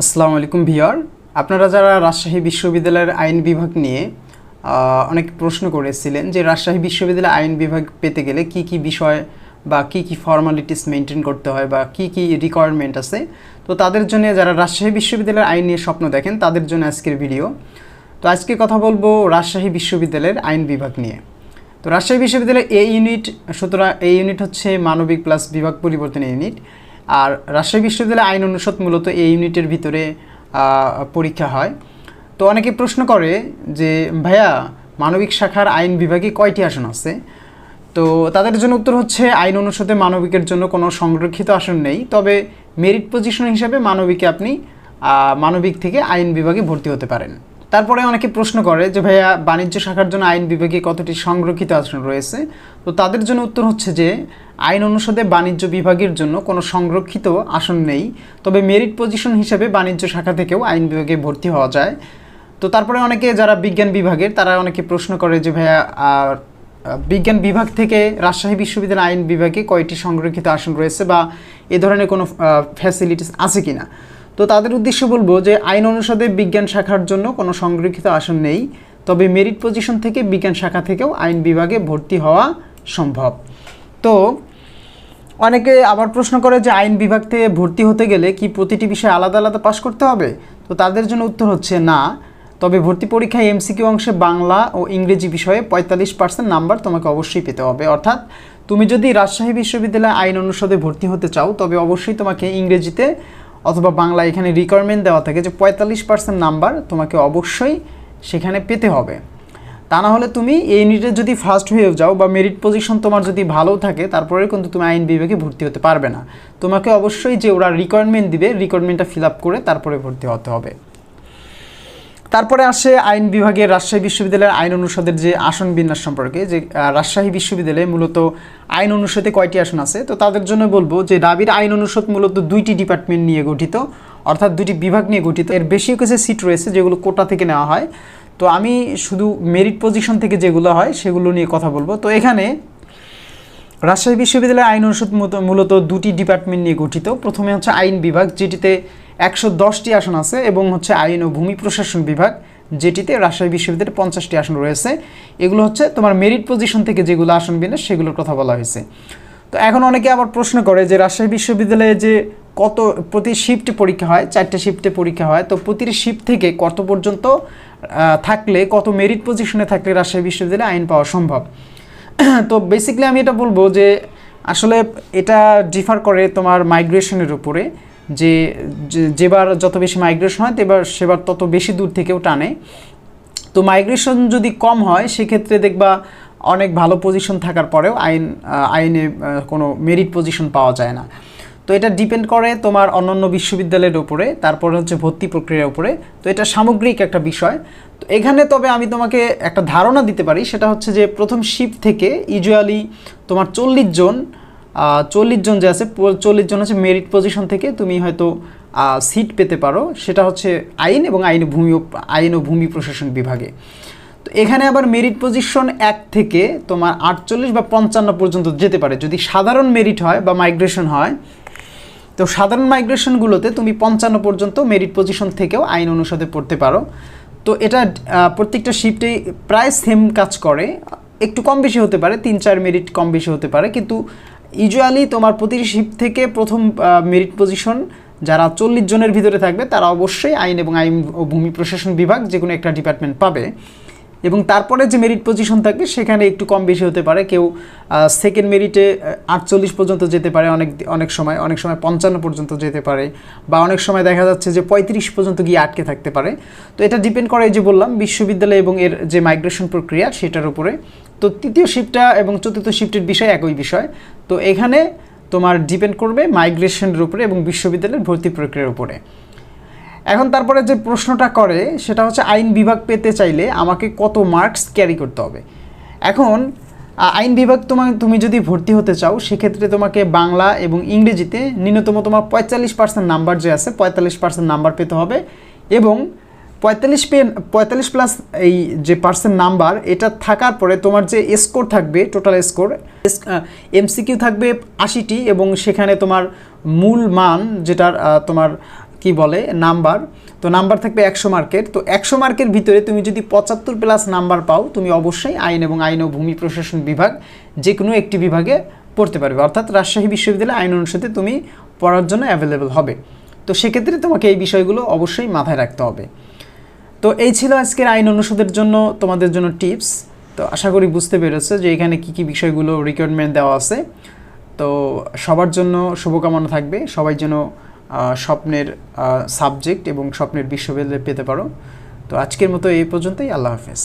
আসসালামু আলাইকুম ভিওর। আপনারা যারা রাজশাহী বিশ্ববিদ্যালয়ের আইন বিভাগ নিয়ে অনেক প্রশ্ন করেছিলেন যে রাজশাহী বিশ্ববিদ্যালয়ে আইন বিভাগ পেতে গেলে কি কি বিষয় বা কি কি ফর্মালিটিস মেনটেন করতে হয় বা কি কি রিকোয়ারমেন্ট আছে, তো তাদের জন্য যারা রাজশাহী বিশ্ববিদ্যালয়ের আইন নিয়ে স্বপ্ন দেখেন, তাদের জন্য আজকের ভিডিও তো আজকে কথা বলব রাজশাহী বিশ্ববিদ্যালয়ের আইন বিভাগ নিয়ে। তো রাজশাহী বিশ্ববিদ্যালয়ের এই ইউনিট সুতরাং এই ইউনিট হচ্ছে মানবিক প্লাস বিভাগ পরিবর্তন ইউনিট আর রাজশাহী বিশ্ববিদ্যালয় আইন অনুষদ মূলত এই ইউনিটের ভিতরে পরীক্ষা হয়। তো অনেকে প্রশ্ন করে যে, ভাইয়া, মানবিক শাখার আইন বিভাগে কয়টি আসন আছে? তো তাদের জন্য উত্তর হচ্ছে, আইন অনুষদে মানবিকের জন্য কোনো সংরক্ষিত আসন নেই। তবে মেরিট পজিশন হিসাবে মানবিকে আপনি মানবিক থেকে আইন বিভাগে ভর্তি হতে পারেন। তারপরে অনেকে প্রশ্ন করে যে, ভাইয়া, বাণিজ্য শাখার জন্য আইন বিভাগে কতটি সংরক্ষিত আসন রয়েছে? তো তাদের জন্য উত্তর হচ্ছে যে, আইন অনুষদে বাণিজ্য বিভাগের জন্য কোনো সংরক্ষিত আসন নেই। তবে মেরিট পজিশন হিসেবে বাণিজ্য শাখা থেকেও আইন বিভাগে ভর্তি হওয়া যায়। তো তারপরে অনেকে যারা বিজ্ঞান বিভাগের, তারা অনেকে প্রশ্ন করে যে, ভাইয়া বিজ্ঞান বিভাগ থেকে রাজশাহী বিশ্ববিদ্যালয় আইন বিভাগে কয়টি সংরক্ষিত আসন রয়েছে বা এ ধরনের কোনো ফ্যাসিলিটিস আছে কিনা? তো তাদের উদ্দেশ্যে বলব যে আইন অনুষদে বিজ্ঞান শাখার জন্য কোনো সংরক্ষিত আসন নেই, তবে মেরিট পজিশন থেকে বিজ্ঞান শাখা থেকেও আইন বিভাগে ভর্তি হওয়া সম্ভব। তো অনেকে আবার প্রশ্ন করে যে আইন বিভাগ থেকে ভর্তি হতে গেলে কি প্রতিটি বিষয়ে আলাদা আলাদা পাশ করতে হবে? তো তাদের জন্য উত্তর হচ্ছে না। তবে ভর্তি পরীক্ষায় এমসিকিউ অংশে বাংলা ও ইংরেজি বিষয়ে পঁয়তাল্লিশ পার্সেন্ট নাম্বার তোমাকে অবশ্যই পেতে হবে। অর্থাৎ তুমি যদি রাজশাহী বিশ্ববিদ্যালয়ে আইন অনুষদে ভর্তি হতে চাও, তবে অবশ্যই তোমাকে ইংরেজিতে অথবা বাংলা এখানে রিকোয়ারমেন্ট দেওয়া থাকে যে পঁয়তাল্লিশ পার্সেন্ট নাম্বার তোমাকে অবশ্যই সেখানে পেতে হবে। তা না হলে তুমি এই নিটে যদি ফার্স্ট হয়ে যাও বা মেরিট পজিশন তোমার যদি ভালো থাকে তারপরে কিন্তু তুমি আইন বিভাগে ভর্তি হতে পারবে না। তোমাকে অবশ্যই যে ওরা রিকোয়ারমেন্ট দিবে রিকোয়ারমেন্টটা ফিল আপ করে তারপরে ভর্তি হতে হবে। তারপরে আসে আইন বিভাগের রাজশাহী বিশ্ববিদ্যালয়ের আইন অনুষদের যে আসন বিন্যাস সম্পর্কে, যে রাজশাহী বিশ্ববিদ্যালয়ে মূলত আইন অনুষদে কয়টি আসন আছে? তো তাদের জন্য বলব যে, ডাবির আইন অনুষদ মূলত দুইটি ডিপার্টমেন্ট নিয়ে গঠিত, অর্থাৎ দুটি বিভাগ নিয়ে গঠিত। এর বেশিও কিছু সিট রয়েছে যেগুলো কোটা থেকে নেওয়া হয়। তো আমি শুধু মেরিট পজিশন থেকে যেগুলো হয় সেগুলো নিয়ে কথা বলব। তো এখানে রাজশাহী বিশ্ববিদ্যালয়ের আইন অনুষদ মূলত দুটি ডিপার্টমেন্ট নিয়ে গঠিত। প্রথমে হচ্ছে আইন বিভাগ, যেটিতে একশো দশটি আসন আছে এবং হচ্ছে আইন ও ভূমি প্রশাসন বিভাগ, যেটিতে রাজশাহী বিশ্ববিদ্যালয়ে পঞ্চাশটি আসন রয়েছে। এগুলো হচ্ছে তোমার মেরিট পজিশন থেকে যেগুলো আসন বিনে সেগুলোর কথা বলা হয়েছে। তো এখন অনেকে আবার প্রশ্ন করে যে রাজশাহী বিশ্ববিদ্যালয়ে যে কত প্রতি শিফটে পরীক্ষা হয়, চারটে শিফটে পরীক্ষা হয়, তো প্রতিটি শিফট থেকে কত পর্যন্ত থাকলে, কত মেরিট পজিশনে থাকলে রাজশাহী বিশ্ববিদ্যালয়ে আইন পাওয়া সম্ভব? তো বেসিক্যালি আমি এটা বলব যে আসলে এটা ডিফার করে তোমার মাইগ্রেশনের উপরে। যে যেবার যত বেশি মাইগ্রেশন হয়, তেবার, সেবার তত বেশি দূর থেকেও টানে। তো মাইগ্রেশন যদি কম হয়, সেক্ষেত্রে দেখবা অনেক ভালো পজিশন থাকার পরেও আইন আইনে কোনো মেরিট পজিশন পাওয়া যায় না। তো এটা ডিপেন্ড করে তোমার অন্যান্য বিশ্ববিদ্যালয়ের উপরে, তারপরে হচ্ছে ভর্তি প্রক্রিয়ার উপরে। তো এটা সামগ্রিক একটা বিষয়। তো এখানে তবে আমি তোমাকে একটা ধারণা দিতে পারি, সেটা হচ্ছে যে প্রথম শিফট থেকে ইউজুয়ালি তোমার চল্লিশ জন চল্লিশ জন যে আছে চল্লিশ জন হচ্ছে মেরিট পজিশন থেকে তুমি হয়তো সিট পেতে পারো। সেটা হচ্ছে আইন এবং আইন ভূমি আইন ও ভূমি প্রশাসন বিভাগে। তো এখানে আবার মেরিট পজিশন এক থেকে তোমার আটচল্লিশ বা পঞ্চান্ন পর্যন্ত যেতে পারে। যদি সাধারণ মেরিট হয় বা মাইগ্রেশন হয়, তো সাধারণ মাইগ্রেশনগুলোতে তুমি পঞ্চান্ন পর্যন্ত মেরিট পজিশন থেকেও আইন অনুষদে পড়তে পারো। তো এটা প্রত্যেকটা শিফটেই প্রায় সেম কাজ করে। একটু কম বেশি হতে পারে, তিন চার মেরিট কম বেশি হতে পারে। কিন্তু ইউজুয়ালি তোমার প্রতিটি শিফট থেকে প্রথম মেরিট পজিশন যারা চল্লিশ জনের ভিতরে থাকবে, তারা অবশ্যই আইন এবং আইন ও ভূমি প্রশাসন বিভাগ যে কোনো একটা ডিপার্টমেন্ট পাবে। এবং তারপরে যে মেরিট পজিশন থাকবে, সেখানে একটু কম বেশি হতে পারে। কেউ সেকেন্ড মেরিটে আটচল্লিশ পর্যন্ত যেতে পারে, অনেক অনেক সময় অনেক সময় পঞ্চান্ন পর্যন্ত যেতে পারে, বা অনেক সময় দেখা যাচ্ছে যে পঁয়ত্রিশ পর্যন্ত গিয়ে আটকে থাকতে পারে। তো এটা ডিপেন্ড করে যে বললাম, বিশ্ববিদ্যালয় এবং এর যে মাইগ্রেশন প্রক্রিয়া, সেটার উপরে। তো তৃতীয় শিফটটা এবং চতুর্থ শিফটের বিষয় একই বিষয়। তো এখানে তোমার ডিপেন্ড করবে মাইগ্রেশনের উপরে এবং বিশ্ববিদ্যালয়ের ভর্তি প্রক্রিয়ার উপরে। এখন তারপরে যে প্রশ্নটা করে, সেটা হচ্ছে আইন বিভাগ পেতে চাইলে আমাকে কত মার্কস ক্যারি করতে হবে? এখন আইন বিভাগ তোমার তুমি যদি ভর্তি হতে চাও, সেক্ষেত্রে তোমাকে বাংলা এবং ইংরেজিতে ন্যূনতম তোমার পঁয়তাল্লিশ পার্সেন্ট নাম্বার যে আছে, পঁয়তাল্লিশ পার্সেন্ট নাম্বার পেতে হবে এবং পঁয়তাল্লিশ পে, পঁয়তাল্লিশ প্লাস এই যে পার্সেন্ট নাম্বার এটা থাকার পরে তোমার যে স্কোর থাকবে টোটাল স্কোর এমসিকিউ থাকবে আশিটি এবং সেখানে তোমার মূল মান যেটার তোমার কি বলে? নাম্বার। তো নাম্বার থাকবে একশো মার্কের। তো একশো মার্কের ভিতরে তুমি যদি পঁচাত্তর প্লাস নাম্বার পাও, তুমি অবশ্যই আইন এবং আইন ও ভূমি প্রশাসন বিভাগ যে কোনো একটি বিভাগে পড়তে পারবে। অর্থাৎ রাজশাহী বিশ্ববিদ্যালয় আইন অনুষদে তুমি পড়ার জন্য অ্যাভেলেবেল হবে। তো সেক্ষেত্রে তোমাকে এই বিষয়গুলো অবশ্যই মাথায় রাখতে হবে। তো এই ছিল আজকের আইন অনুষদের জন্য, তোমাদের জন্য টিপস তো আশা করি বুঝতে পেরেছ যে এখানে কি কি বিষয়গুলো রিকোয়ারমেন্ট দেওয়া আছে। তো সবার জন্য শুভকামনা থাকবে। সবাই যেন স্বপ্নের সাবজেক্ট এবং স্বপ্নের বিশ্ববিদ্যালয় পেতে পারো। তো আজকের মতো এই পর্যন্তই। আল্লাহ হাফেজ।